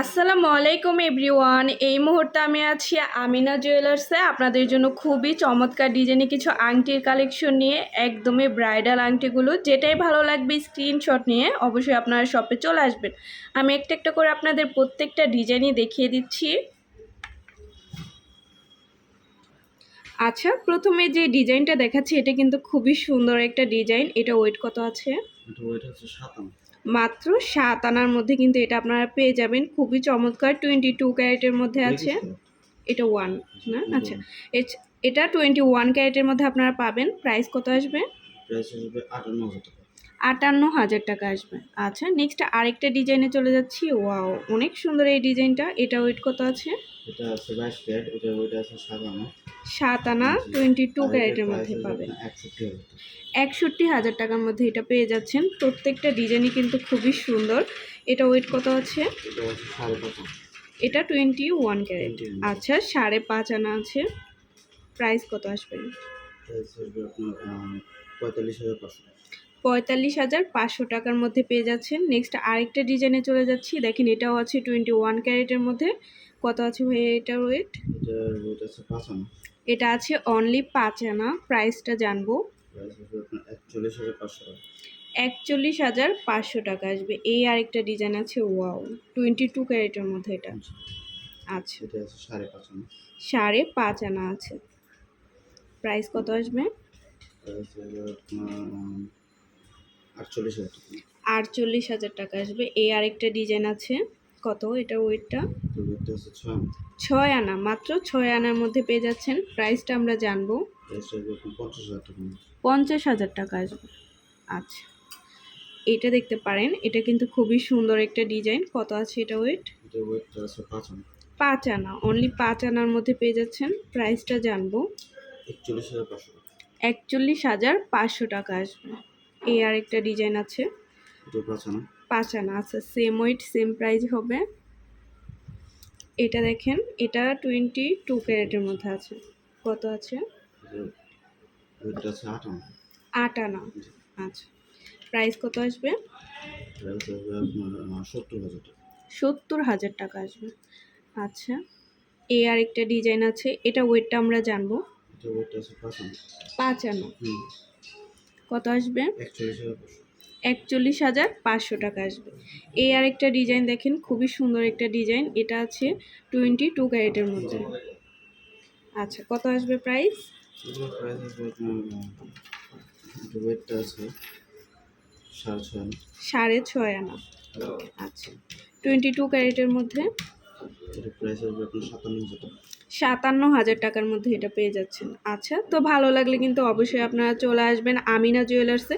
আসসালামু আলাইকুম এভরিওয়ান। এই মুহূর্তে আমি আছি আমিনা জুয়েলার্সে আপনাদের জন্য খুবই চমৎকার ডিজাইনে কিছু আংটির কালেকশন নিয়ে, একদমই ব্রাইডাল আংটিগুলো। যেটাই ভালো লাগবে স্ক্রিনশট নিয়ে অবশ্যই আপনারা শপে চলে আসবেন। আমি একটা একটা করে আপনাদের প্রত্যেকটা ডিজাইনই দেখিয়ে দিচ্ছি। আচ্ছা প্রথমে যে ডিজাইনটা দেখাচ্ছি, এটা কিন্তু খুবই সুন্দর একটা ডিজাইন। এটা ওয়েট কত আছে? ওয়েট হচ্ছে সাতান্ন। মাত্র সাত আনার মধ্যে কিন্তু এটা আপনারা পেয়ে যাবেন। খুবই চমৎকার টোয়েন্টি টু ক্যারেটের মধ্যে আছে। এটা ওয়ান না? আচ্ছা। এটা টোয়েন্টি ওয়ান ক্যারেটের মধ্যে আপনারা পাবেন। প্রাইস কত আসবে? আটান্ন হাজার টাকা। আসবে। আচ্ছা নেক্সট আরেকটা ডিজাইনে চলে যাচ্ছি। ওয়াও অনেক সুন্দর এই ডিজাইনটা এটা ওয়েট কত আছে? এটা আছে বাইশ ক্যারেট এটা ওয়েট আছে সাতান্ন সাত আনা টোয়েন্টি টু ক্যারেটের মধ্যে পাবেন। একষট্টি হাজার টাকার মধ্যে এটা পেয়ে যাচ্ছেন। প্রত্যেকটা ডিজাইনই কিন্তু খুবই সুন্দর। এটা ওয়েট কত আছে? এটা টোয়েন্টি ওয়ান ক্যারেট আচ্ছা সাড়ে পাঁচ আনা আছে। প্রাইস কত আসবে? পঁয়তাল্লিশ হাজার পাঁচশো টাকার মধ্যে পেয়ে যাচ্ছেন। নেক্সট আরেকটা ডিজাইনে চলে যাচ্ছি। দেখেন এটাও আছে টোয়েন্টি ওয়ান ক্যারেটের মধ্যে। কত আছে ভাইয়া এটার ওয়েট এটা আছে অনলি পাঁচ আনা প্রাইসটা জানব। একচল্লিশ হাজার পাঁচশো টাকা। আসবে। এই আরেকটা ডিজাইন আছে ওয়াও টোয়েন্টি টু ক্যারেটের মধ্যে এটা। আচ্ছা। আছে সাড়ে পাঁচ আনা। আছে। প্রাইস কত আসবে? আটচল্লিশ হাজার টাকা। আসবে। এই আরেকটা ডিজাইন আছে। কত? এটা ওয়েটটা ছয় আনা। মাত্র ছয় আনার মধ্যে পেয়ে যাচ্ছেন। প্রাইসটা আমরা জানব। পঞ্চাশ হাজার টাকা আসবে। আচ্ছা এটা দেখতে পারেন। এটা কিন্তু খুবই সুন্দর একটা ডিজাইন। কত আছে এটা ওয়েট পাঁচ আনা। অনলি পাঁচ আনার মধ্যে পেয়ে যাচ্ছেন। প্রাইসটা জানব। একচল্লিশ হাজার পাঁচশো টাকা। আসবে। এই আরেকটা ডিজাইন আছে। পাঁচ আনা। আচ্ছা সেম ওয়েট সেম প্রাইস হবে। এটা দেখেন এটা টোয়েন্টি টু ক্যারেটের মধ্যে আছে। কত আছে? আট আনা। আচ্ছা। প্রাইস কত আসবে? সত্তর হাজার টাকা। আসবে। আচ্ছা। এই আরেকটা ডিজাইন আছে এটা ওয়েটটা আমরা জানব। পাঁচ আনা। কত আসবে? একচল্লিশ হাজার পাঁচশো টাকা আসবে। এই আরেকটা ডিজাইন দেখেন খুবই সুন্দর একটা ডিজাইন। এটা আছে টোয়েন্টি টু ক্যারেটের মধ্যে। আচ্ছা কত আসবে প্রাইস? সাড়ে ছয় আনা। সাড়ে ছয় আনা। আচ্ছা টোয়েন্টি টু ক্যারেটের মধ্যে? প্রাইস আসবে আপনার সাতান্ন হাজার টাকা। সাতান্ন হাজার টাকার মধ্যে এটা পেয়ে যাচ্ছেন। আচ্ছা তো ভালো লাগলে কিন্তু অবশ্যই আপনারা চলে আসবেন আমিনা জুয়েলার্সে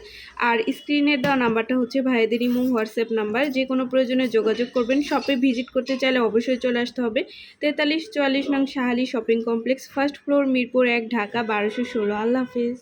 আর স্ক্রিনের দেওয়া নাম্বারটা হচ্ছে ভাইদের ইমো হোয়াটসঅ্যাপ নাম্বার যে কোনো প্রয়োজনে যোগাযোগ করবেন। শপে ভিজিট করতে চাইলে অবশ্যই চলে আসতে হবে। তেতাল্লিশ চুয়াল্লিশ নং Shahali shopping complex first floor Mirpur এক, ঢাকা, বারোশো ষোলো। আল্লাহ হাফিজ।